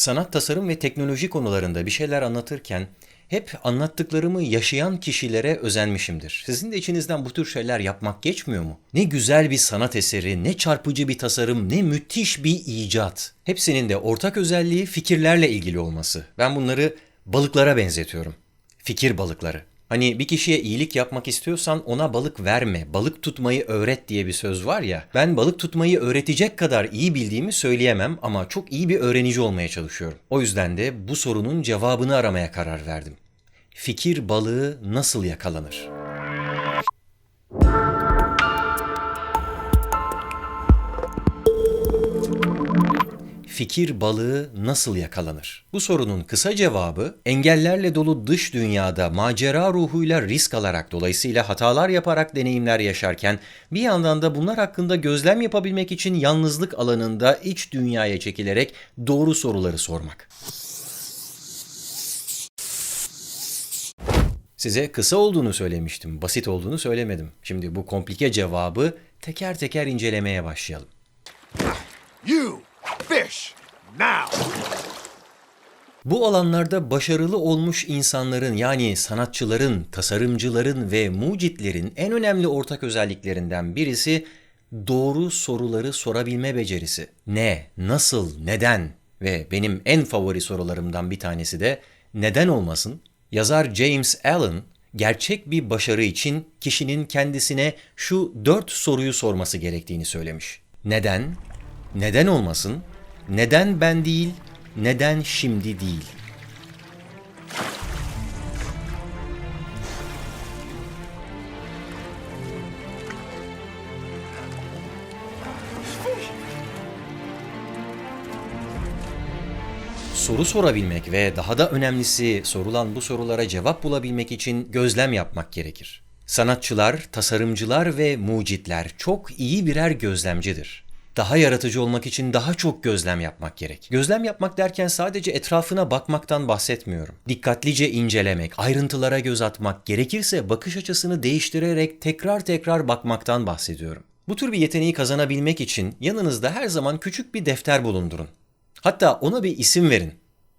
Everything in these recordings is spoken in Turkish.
Sanat, tasarım ve teknoloji konularında bir şeyler anlatırken hep anlattıklarımı yaşayan kişilere özenmişimdir. Sizin de içinizden bu tür şeyler yapmak geçmiyor mu? Ne güzel bir sanat eseri, ne çarpıcı bir tasarım, ne müthiş bir icat. Hepsinin de ortak özelliği fikirlerle ilgili olması. Ben bunları balıklara benzetiyorum. Fikir balıkları. Hani bir kişiye iyilik yapmak istiyorsan ona balık verme, balık tutmayı öğret diye bir söz var ya. Ben balık tutmayı öğretecek kadar iyi bildiğimi söyleyemem ama çok iyi bir öğrenici olmaya çalışıyorum. O yüzden de bu sorunun cevabını aramaya karar verdim. Fikir balığı nasıl yakalanır? Fikir balığı nasıl yakalanır? Bu sorunun kısa cevabı engellerle dolu dış dünyada macera ruhuyla risk alarak dolayısıyla hatalar yaparak deneyimler yaşarken bir yandan da bunlar hakkında gözlem yapabilmek için yalnızlık alanında iç dünyaya çekilerek doğru soruları sormak. Size kısa olduğunu söylemiştim, basit olduğunu söylemedim. Şimdi bu komplike cevabı teker teker incelemeye başlayalım. Bu alanlarda başarılı olmuş insanların yani sanatçıların, tasarımcıların ve mucitlerin en önemli ortak özelliklerinden birisi doğru soruları sorabilme becerisi. Ne, nasıl, neden ve benim en favori sorularımdan bir tanesi de neden olmasın? Yazar James Allen gerçek bir başarı için kişinin kendisine şu dört soruyu sorması gerektiğini söylemiş. Neden? Neden olmasın? Neden ben değil? Neden şimdi değil? Soru sorabilmek ve daha da önemlisi sorulan bu sorulara cevap bulabilmek için gözlem yapmak gerekir. Sanatçılar, tasarımcılar ve mucitler çok iyi birer gözlemcidir. Daha yaratıcı olmak için daha çok gözlem yapmak gerek. Gözlem yapmak derken sadece etrafına bakmaktan bahsetmiyorum. Dikkatlice incelemek, ayrıntılara göz atmak, gerekirse bakış açısını değiştirerek tekrar tekrar bakmaktan bahsediyorum. Bu tür bir yeteneği kazanabilmek için yanınızda her zaman küçük bir defter bulundurun. Hatta ona bir isim verin.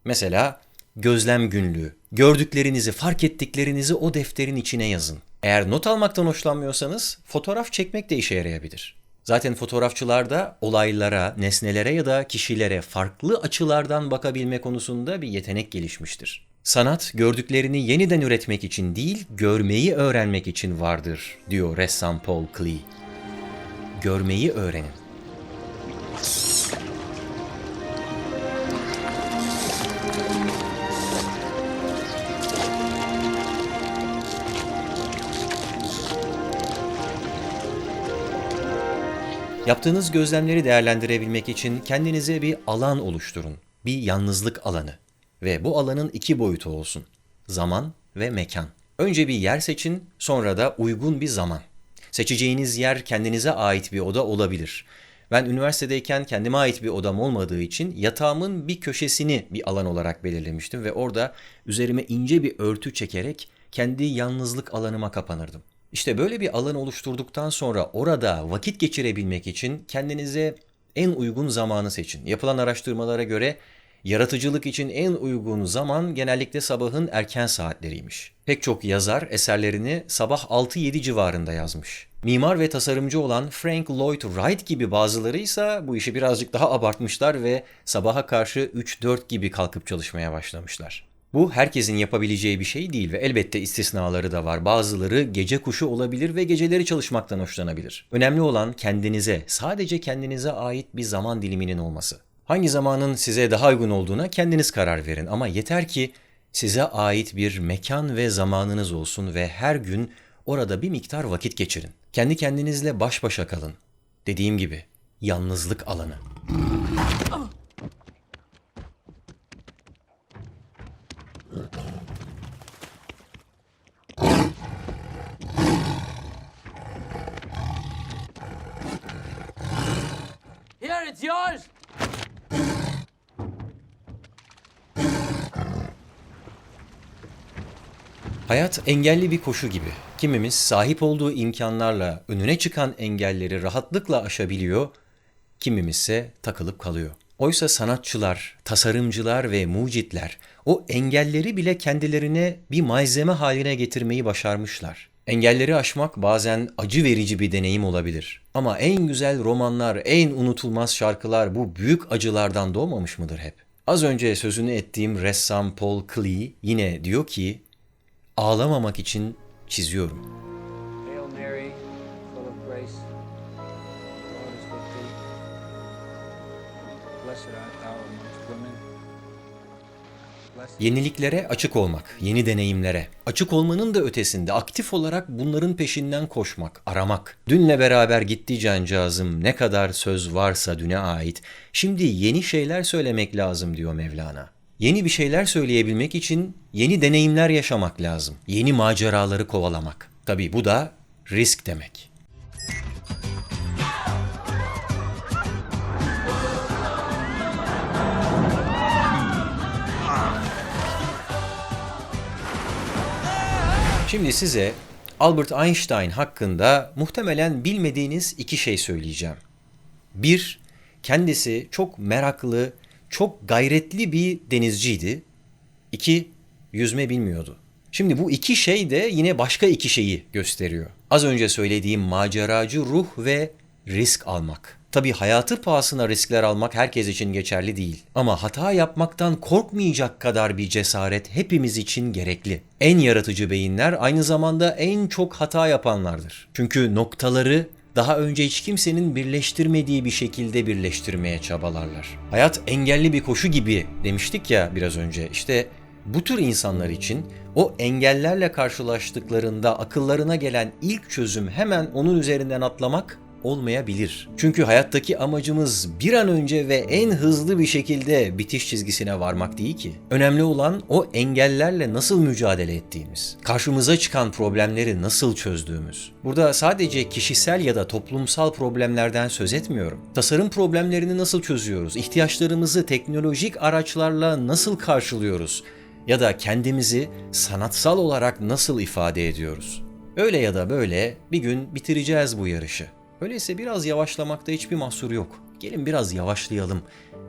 Mesela gözlem günlüğü. Gördüklerinizi, fark ettiklerinizi o defterin içine yazın. Eğer not almaktan hoşlanmıyorsanız fotoğraf çekmek de işe yarayabilir. Zaten fotoğrafçılar da olaylara, nesnelere ya da kişilere farklı açılardan bakabilme konusunda bir yetenek gelişmiştir. Sanat gördüklerini yeniden üretmek için değil, görmeyi öğrenmek için vardır, diyor ressam Paul Klee. Görmeyi öğrenin. Yaptığınız gözlemleri değerlendirebilmek için kendinize bir alan oluşturun. Bir yalnızlık alanı. Ve bu alanın iki boyutu olsun. Zaman ve mekan. Önce bir yer seçin, sonra da uygun bir zaman. Seçeceğiniz yer kendinize ait bir oda olabilir. Ben üniversitedeyken kendime ait bir odam olmadığı için yatağımın bir köşesini bir alan olarak belirlemiştim ve orada üzerime ince bir örtü çekerek kendi yalnızlık alanıma kapanırdım. İşte böyle bir alan oluşturduktan sonra orada vakit geçirebilmek için kendinize en uygun zamanı seçin. Yapılan araştırmalara göre yaratıcılık için en uygun zaman genellikle sabahın erken saatleriymiş. Pek çok yazar eserlerini sabah 6-7 civarında yazmış. Mimar ve tasarımcı olan Frank Lloyd Wright gibi bazıları ise bu işi birazcık daha abartmışlar ve sabaha karşı 3-4 gibi kalkıp çalışmaya başlamışlar. Bu herkesin yapabileceği bir şey değil ve elbette istisnaları da var. Bazıları gece kuşu olabilir ve geceleri çalışmaktan hoşlanabilir. Önemli olan kendinize, sadece kendinize ait bir zaman diliminin olması. Hangi zamanın size daha uygun olduğuna kendiniz karar verin ama yeter ki size ait bir mekan ve zamanınız olsun ve her gün orada bir miktar vakit geçirin. Kendi kendinizle baş başa kalın. Dediğim gibi yalnızlık alanı. İt's yours! Hayat engelli bir koşu gibi. Kimimiz sahip olduğu imkanlarla önüne çıkan engelleri rahatlıkla aşabiliyor, kimimizse takılıp kalıyor. Oysa sanatçılar, tasarımcılar ve mucitler o engelleri bile kendilerine bir malzeme haline getirmeyi başarmışlar. Engelleri aşmak bazen acı verici bir deneyim olabilir. Ama en güzel romanlar, en unutulmaz şarkılar bu büyük acılardan doğmamış mıdır hep? Az önce sözünü ettiğim ressam Paul Klee yine diyor ki, ağlamamak için çiziyorum. Mary, grace. Blessed art thou amongst women. Yeniliklere açık olmak, yeni deneyimlere. Açık olmanın da ötesinde aktif olarak bunların peşinden koşmak, aramak. Dünle beraber gitti cancağızım ne kadar söz varsa düne ait. Şimdi yeni şeyler söylemek lazım diyor Mevlana. Yeni bir şeyler söyleyebilmek için yeni deneyimler yaşamak lazım. Yeni maceraları kovalamak. Tabii bu da risk demek. Şimdi size Albert Einstein hakkında muhtemelen bilmediğiniz iki şey söyleyeceğim. Bir, kendisi çok meraklı, çok gayretli bir denizciydi. İki, yüzme bilmiyordu. Şimdi bu iki şey de yine başka iki şeyi gösteriyor. Az önce söylediğim maceracı ruh ve risk almak. Tabii hayatı pahasına riskler almak herkes için geçerli değil. Ama hata yapmaktan korkmayacak kadar bir cesaret hepimiz için gerekli. En yaratıcı beyinler aynı zamanda en çok hata yapanlardır. Çünkü noktaları daha önce hiç kimsenin birleştirmediği bir şekilde birleştirmeye çabalarlar. Hayat engelli bir koşu gibi demiştik ya biraz önce. İşte bu tür insanlar için o engellerle karşılaştıklarında akıllarına gelen ilk çözüm hemen onun üzerinden atlamak olmayabilir. Çünkü hayattaki amacımız bir an önce ve en hızlı bir şekilde bitiş çizgisine varmak değil ki. Önemli olan o engellerle nasıl mücadele ettiğimiz, karşımıza çıkan problemleri nasıl çözdüğümüz. Burada sadece kişisel ya da toplumsal problemlerden söz etmiyorum. Tasarım problemlerini nasıl çözüyoruz? İhtiyaçlarımızı teknolojik araçlarla nasıl karşılıyoruz? Ya da kendimizi sanatsal olarak nasıl ifade ediyoruz? Öyle ya da böyle bir gün bitireceğiz bu yarışı. Öyleyse biraz yavaşlamakta hiçbir mahsur yok. Gelin biraz yavaşlayalım,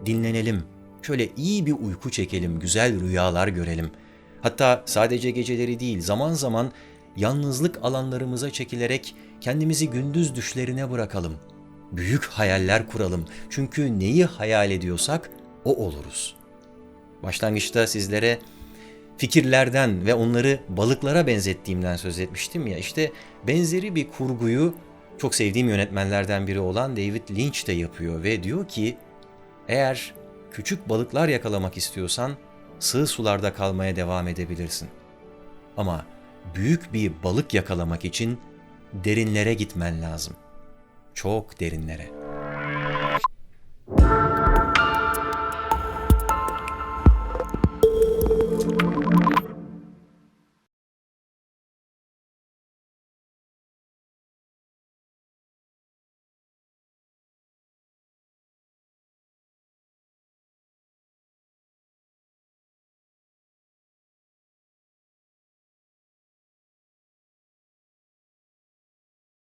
dinlenelim. Şöyle iyi bir uyku çekelim, güzel rüyalar görelim. Hatta sadece geceleri değil, zaman zaman yalnızlık alanlarımıza çekilerek kendimizi gündüz düşlerine bırakalım. Büyük hayaller kuralım. Çünkü neyi hayal ediyorsak o oluruz. Başlangıçta sizlere fikirlerden ve onları balıklara benzettiğimden söz etmiştim ya. İşte benzeri bir kurguyu çok sevdiğim yönetmenlerden biri olan David Lynch de yapıyor ve diyor ki eğer küçük balıklar yakalamak istiyorsan sığ sularda kalmaya devam edebilirsin. Ama büyük bir balık yakalamak için derinlere gitmen lazım. Çok derinlere.